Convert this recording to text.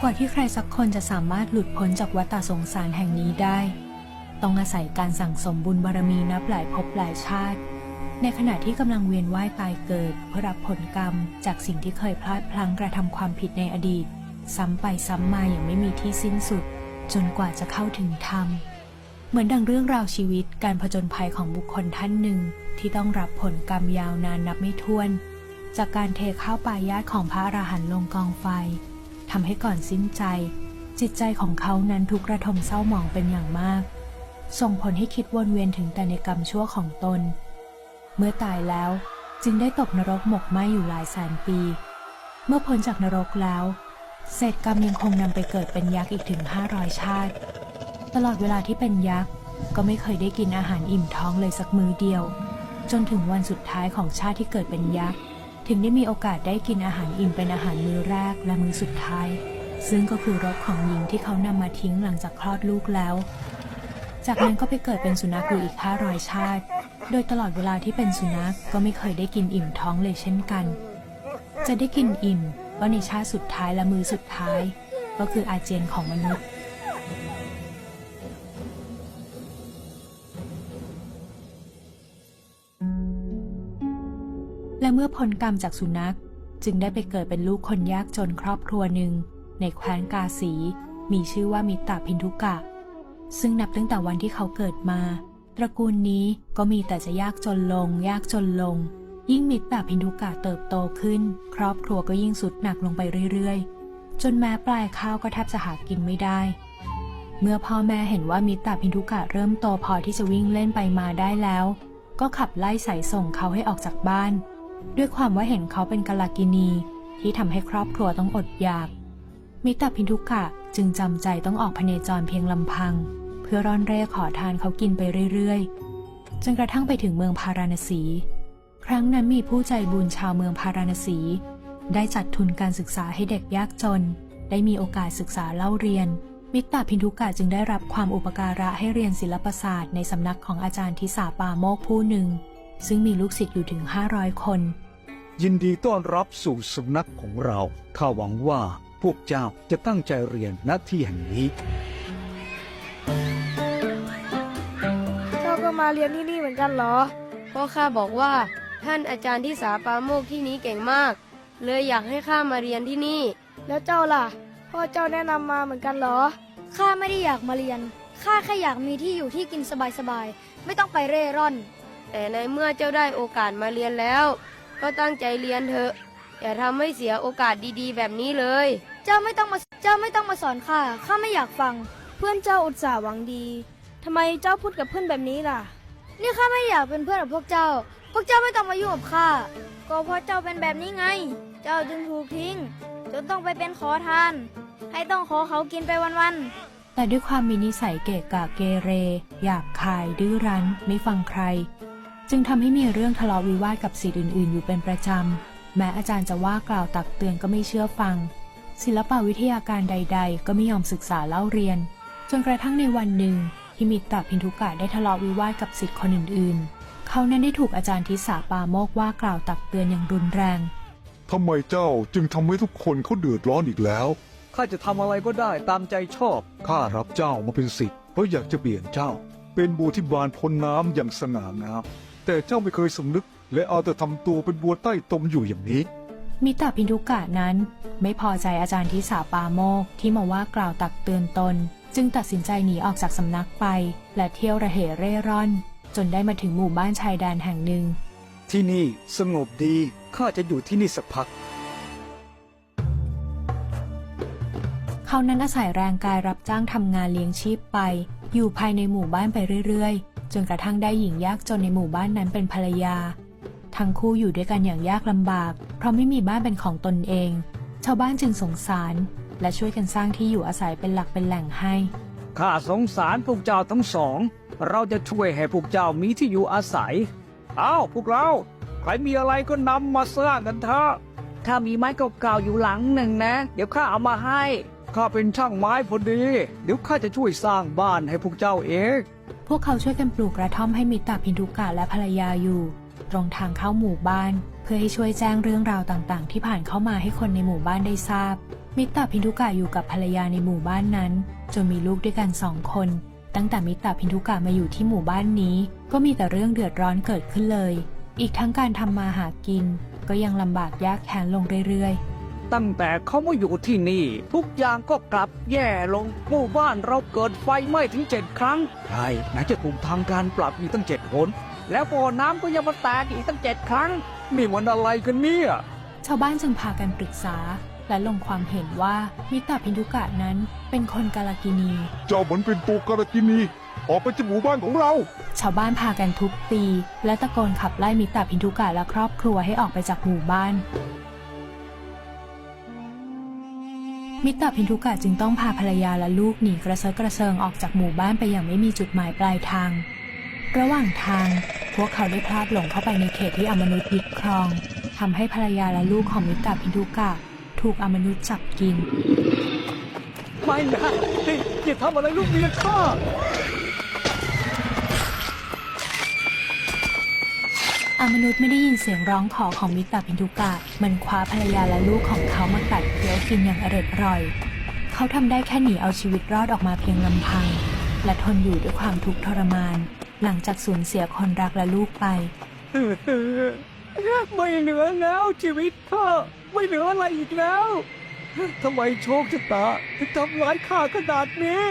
กว่าที่ใครสักคนจะสามารถหลุดพ้นจากวัฏสงสารแห่งนี้ได้ ต้องอาศัยการสั่งสมบุญบารมีนับหลายภพหลายชาติ ในขณะที่กำลังเวียนว่ายตายเกิด เพื่อรับผลกรรม จากสิ่งที่เคยพลาดพลั้งกระทำความผิดในอดีต ซ้ำไปซ้ำมาอย่างไม่มีที่สิ้นสุด จนกว่าจะเข้าถึงธรรมเหมือนดังเรื่องราวชีวิตการผจญภัยของบุคคลท่านหนึ่ง ที่ต้องรับผลกรรมยาวนานนับไม่ถ้วน จากการเทข้าวปลายาตของพระอราหันต์ลงกองไฟ ทำให้ก่อนสิ้นใจ จิตใจของเขานั้นทุกระทมเศร้าหมองเป็นอย่างมาก ส่งผลให้คิดวนเวียนถึงแต่ในกรรมชั่วของตน เมื่อตายแล้วจึงได้ตกนรกหมกไหมอยู่หลายแสนปี เมื่อพ้นจากนรกแล้วเศษกรรมยังคงนำไปเกิดเป็นยักษ์อีกถึง 500 ชาติ ตลอดเวลาที่เป็นยักษ์ก็ไม่เคยได้กินอาหารอิ่มท้องเลยสักมื้อเดียว จนถึงวันสุดท้ายของชาติที่เกิดเป็นยักษ์ ถึงได้มีโอกาสได้กินอาหารอิ่มเป็นอาหารมื้อแรกและมื้อสุดท้าย ซึ่งก็คือรถของหญิงที่เขานำมาทิ้งหลังจากคลอดลูกแล้ว จากนั้นก็ไปเกิดเป็นสุนัขอยู่อีก 500 ชาติ โดยตลอดเวลาที่เป็นสุนัขก็ไม่เคยได้กินอิ่มท้องเลยเช่นกัน จะได้กินอิ่มก็ในชาติสุดท้ายและมือสุดท้าย ก็คืออาเจียนของมนุษย์ มื่อพ้นกรรมจากสุนัข จึงได้ไปเกิดเป็นลูกคนยากจนครอบครัวหนึ่ง ในแคว้นกาสี มีชื่อว่ามิตรพินทุกะ ซึ่งนับตั้งแต่วันที่เขาเกิดมา ตระกูลนี้ก็มีแต่จะยากจนลง ยากจนลง ยิ่งมิตรพินทุกะเติบโตขึ้น ครอบครัวก็ยิ่งสุดหนักลงไปเรื่อยๆ จนแม้ปลายข้าวก็แทบจะหากินไม่ได้ เมื่อพ่อแม่เห็นว่ามิตรพินทุกะเริ่มโตพอที่จะวิ่งเล่นไปมาได้แล้วก็ขับไล่สายส่งเขาให้ออกจากบ้าน ด้วยความว่าเห็นเขาเป็นกาลากินีที่ทำให้ครอบครัวต้องอดอยาก มิตรพินทุกะจึงจำใจต้องออกพเนจรเพียงลำพัง เพื่อร่อนเร่ขอทานเขากินไปเรื่อยๆ จนกระทั่งไปถึงเมืองพาราณสี ครั้งนั้นมีผู้ใจบุญชาวเมืองพาราณสี ได้จัดทุนการศึกษาให้เด็กยากจน ได้มีโอกาสศึกษาเล่าเรียน มิตรพินทุกะจึงได้รับความอุปการะให้เรียนศิลปศาสตร์ในสำนักของอาจารย์ทิสาปาโมกผู้หนึ่ง ซึ่งมีลูกศิษย์อยู่ถึง 500 คน ยินดีต้อนรับสู่สำนักของเราข้าหวังว่าพวกเจ้าจะตั้งใจเรียนณที่แห่งนี้ เจ้าก็มาเรียนที่นี่เหมือนกันเหรอ เพราะข้าบอกว่า ท่านอาจารย์ที่สาปาโมกที่นี้เก่งมาก เลยอยากให้ข้ามาเรียนที่นี่ แล้วเจ้าล่ะ พ่อเจ้าแนะนำมาเหมือนกันเหรอ ข้าไม่ได้อยากมาเรียน ข้าแค่อยากมีที่อยู่ที่กินสบายๆ ไม่ต้องไปเร่ร่อน แต่ในเมื่อเจ้าได้โอกาสมาเรียนแล้ว ก็ตั้งใจเรียนเถอะ อย่าทำให้เสียโอกาสดีๆ แบบนี้เลย เจ้าไม่ต้องมาเจ้าไม่ต้องมาสอนข้าข้าไม่อยากฟัง เพื่อนเจ้าอุตส่าห์หวังดีทำไมเจ้าพูดกับเพื่อนแบบนี้ล่ะ นี่ข้าไม่อยากเป็นเพื่อนกับพวกเจ้า พวกเจ้าไม่ต้องมายุ่งกับข้าก็เพราะเจ้าเป็นแบบนี้ไง เจ้าจึงถูกทิ้ง จนต้องไปเป็นขอทาน ให้ต้องขอเขากินไปวันแต่ด้วยความมีนิสัยเกะกะเกเรหยาบคายดื้อรั้นไม่ฟังใคร จึงทำให้มีเรื่องทะเลาะวิวาทกับศิษย์อื่น ๆ อยู่เป็นประจำ แม้อาจารย์จะว่ากล่าวตักเตือนก็ไม่เชื่อฟัง ศิลปวิทยาการใด ๆ ก็ไม่ยอมศึกษาเล่าเรียน จนกระทั่งในวันหนึ่งที่มิตรพินทุกะได้ทะเลาะวิวาทกับศิษย์คนอื่น ๆ เขานั้นได้ถูกอาจารย์ทิสาปาโมกว่ากล่าวตักเตือนอย่างรุนแรงทำไมเจ้าจึงทำให้ทุกคนเขาเดือดร้อนอีกแล้วข้าจะทำอะไรก็ได้ตามใจชอบข้ารับเจ้ามาเป็นศิษย์เพราะอยากจะเปลี่ยนเจ้า เป็นบัวที่บานพ้นน้ำอย่างสง่างาม แต่เจ้าไม่เคยสำนึก และเอาแต่ทำตัวเป็นบัวใต้ตมอยู่อย่างนี้ มิตรพินทุกะนั้น ไม่พอใจอาจารย์ทิสาปาโมกที่มาว่ากล่าวตักเตือนตน จึงตัดสินใจหนีออกจากสำนักไป และเที่ยวระเหเร่ร่อน จนได้มาถึงหมู่บ้านชายแดนแห่งหนึ่ง ที่นี่สงบดีข้าจะอยู่ที่นี่สักพัก เขานั้นอาศัยแรงกายรับจ้างทำงานเลี้ยงชีพไป อยู่ภายในหมู่บ้านไปเรื่อยๆ จนกระทั่งได้หญิงยากจนในหมู่บ้านนั้นเป็นภรรยา ทั้งคู่อยู่ด้วยกันอย่างยากลำบาก เพราะไม่มีบ้านเป็นของตนเอง ชาวบ้านจึงสงสาร และช่วยกันสร้างที่อยู่อาศัยเป็นหลักเป็นแหล่งให้ ข้าสงสารพวกเจ้าทั้งสอง เราจะช่วยให้พวกเจ้ามีที่อยู่อาศัยเอาพวกเรา ใครมีอะไรก็นำมาสร้างกันเถอะข้ามีไม้เก่าๆอยู่หลังหนึ่งนะ เดี๋ยวข้าเอามาให้ ข้าเป็นช่างไม้พอดี เดี๋ยวข้าจะช่วยสร้างบ้านให้พวกเจ้าเอง พวกเขาช่วยกันปลูกกระท่อมให้มิตรพินทุกะและภรรยาอยู่ ตรงทางเข้าหมู่บ้าน เพื่อให้ช่วยแจ้งเรื่องราวต่างๆ ที่ผ่านเข้ามาให้คนในหมู่บ้านได้ทราบ มิตรพินทุกะอยู่กับภรรยาในหมู่บ้านนั้น จนมีลูกด้วยกันสองคน ตั้งแต่มิตรพินทุกะมาอยู่ที่หมู่บ้านนี้ ก็มีแต่เรื่องเดือดร้อนเกิดขึ้นเลย อีกทั้งการทำมาหากิน ก็ยังลำบากยากแค้นลงเรื่อยๆ ตั้งแต่เขามาอยู่ที่นี่ ทุกอย่างก็กลับแย่ลงหมู่บ้านเราเกิดไฟไหม้ถึงเจ็ดครั้งใช่ไหนจะถูกทางการปรับอีกตั้งเจ็ดหนแล้วบ่อน้ำก็ยังมาแตกอีกตั้งเจ็ดครั้งนี่มันอะไรกันเนี่ยชาวบ้านจึงพากันปรึกษา และลงความเห็นว่ามิตรพินทุกะนั้นเป็นคนกาลกินี เจ้าเหมือนเป็นตัวการกินี ออกไปจากหมู่บ้านของเรา ชาวบ้านพากันทุบตี และตะโกนขับไล่มิตรพินทุกะและครอบครัวให้ออกไปจากหมู่บ้าน มิตรพินทุกะจึงต้องพาภรรยาและลูกหนีกระเซาะกระเซิงออกจากหมู่บ้านไปอย่างไม่มีจุดหมายปลายทาง ระหว่างทาง พวกเขาได้พลาดหลงเข้าไปในเขตที่อมนุษย์ยึดครองทำให้ภรรยาและลูกของมิตรพินทุกะถูกอมนุษย์จับกิน ไม่นะตีอย่าทำอะไรลูกเมียข้า อามนุษย์ไม่ได้ยินเสียงร้องขอของมิตรพินทุกะ มันคว้าภรรยาและลูกของเขามากัดเคี้ยวกินอย่างอร็ดอร่อย เขาทำได้แค่หนีเอาชีวิตรอดออกมาเพียงลำพัง และทนอยู่ด้วยความทุกข์ทรมาน หลังจากสูญเสียคนรักและลูกไป ไม่เหลือแล้วชีวิตข้าไม่เหลืออะไรอีกแล้วทำไมโชคชะตาถึงทำร้ายข้าขนาดนี้